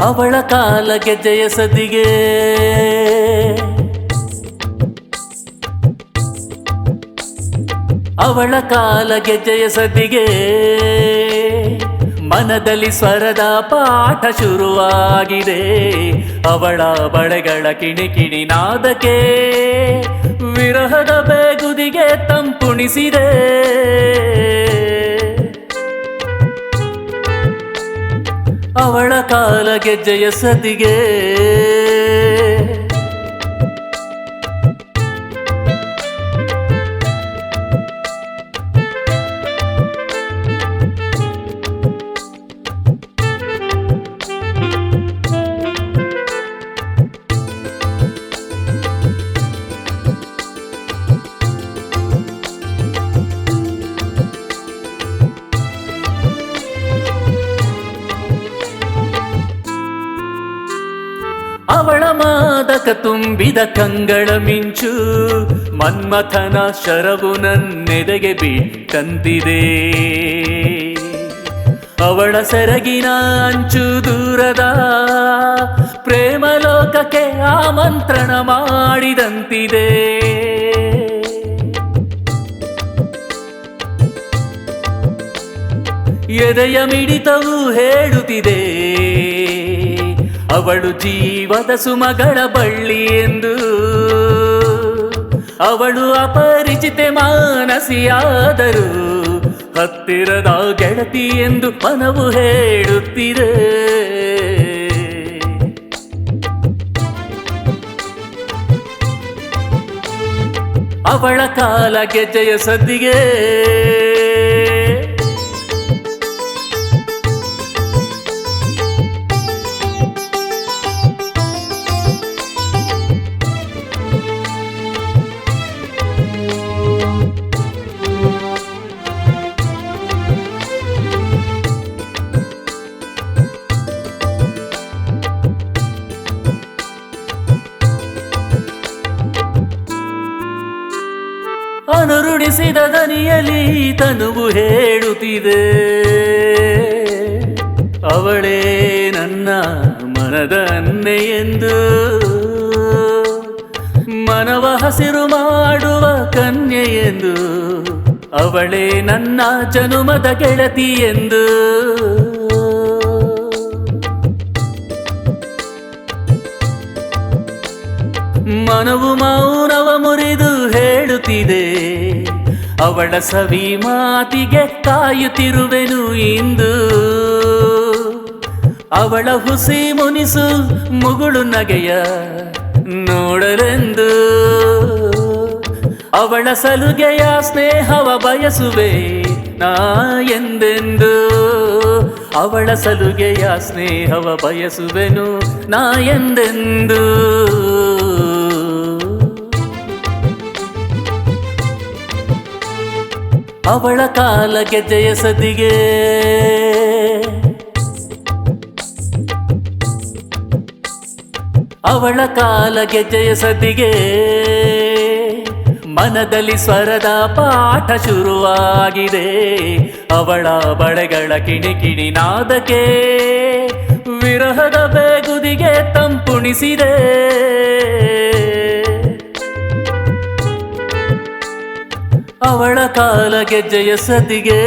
ಅವಳ ಕಾಲ ಗೆಜ್ಜೆಯ ಸದಿಗೆ ಅವಳ ಕಾಲ ಗೆಜ್ಜೆಯ ಸದಿಗೆ ಮನದಲ್ಲಿ ಸ್ವರದ ಪಾಠ ಶುರುವಾಗಿದೆ. ಅವಳ ಬಳೆಗಳ ಕಿಣಿಕಿಣಿ ನಾದಕ್ಕೆ ವಿರಹದ ಬೇಗುದಿಗೆ ತಂಪುಣಿಸಿದೆ. ಕಾಲ ಗೆಜ್ಜೆಯ ಸತಿಗೆ. ಮಾದಕ ತುಂಬಿದ ಕಂಗಳ ಮಿಂಚು, ಮನ್ಮಥನ ಶರವು ನನ್ನೆದೆಗೆ ಬಿಟ್ಟಂತಿದೆ. ಅವಳ ಸೆರಗಿನ ಅಂಚು ದೂರದ ಪ್ರೇಮ ಲೋಕಕ್ಕೆ ಆಮಂತ್ರಣ ಮಾಡಿದಂತಿದೆ. ಎದೆಯ ಮಿಡಿತವು ಹೇಳುತ್ತಿದೆ. ಅವಳು ಜೀವದ ಸುಮಗಳ ಬಳ್ಳಿ ಎಂದು. ಅವಳು ಅಪರಿಚಿತೆ ಮಾನಸಿಯಾದರು ಹತ್ತಿರದ ಗೆಳತಿ ಎಂದು ಮನವು ಹೇಳುತ್ತಿದೆ. ಅವಳ ಕಾಲ ಗೆಜ್ಜೆಯ ಸದ್ದಿಗೆ ಅನುರುಣಿಸಿದ ದನಿಯಲ್ಲಿ ತನುವು ಹೇಳುತ್ತಿದೆ. ಅವಳೇ ನನ್ನ ಮನದ ಅನ್ನೆ ಎಂದು. ಮನವ ಹಸಿರು ಮಾಡುವ ಕನ್ಯೆ ಎಂದು. ಅವಳೇ ನನ್ನ ಜನುಮದ ಗೆಳತಿ ಎಂದು. ಮನವು ಮುರಿದು ಹೇಳುತ್ತಿದೆ ಅವಳ ಸವಿ ಮಾತಿಗೆ ಕಾಯುತ್ತಿರುವೆನು ಇಂದು. ಅವಳ ಹುಸಿ ಮುನಿಸು ಮುಗುಳು ನಗೆಯ ನೋಡಲೆಂದು. ಅವಳ ಸಲುಗೆಯ ಸ್ನೇಹವ ಬಯಸುವೆ ನಾ ಎಂದೆಂದು. ಅವಳ ಸಲುಗೆಯ ಸ್ನೇಹವ ಬಯಸುವೆನು ನಾ ಎಂದೆಂದು. ಅವಳ ಕಾಲ ಜಯಸದಿಗೆ ಸದಿಗೆ ಅವಳ ಕಾಲ ಜಯಸದಿಗೆ ಸದಿಗೆ ಮನದಲ್ಲಿ ಸ್ವರದ ಪಾಠ ಶುರುವಾಗಿದೆ. ಅವಳ ಬಳೆಗಳ ಕಿಣಿಕಿಣಿ ನಾದಕೆ ವಿರಹದ ಬೇಗುದಿಗೆ ತಂಪುಣಿಸಿದೆ. ಅವಳ ಕಾಲ ಗೆಜ್ಜೆಯ ಸತಿಗೆ.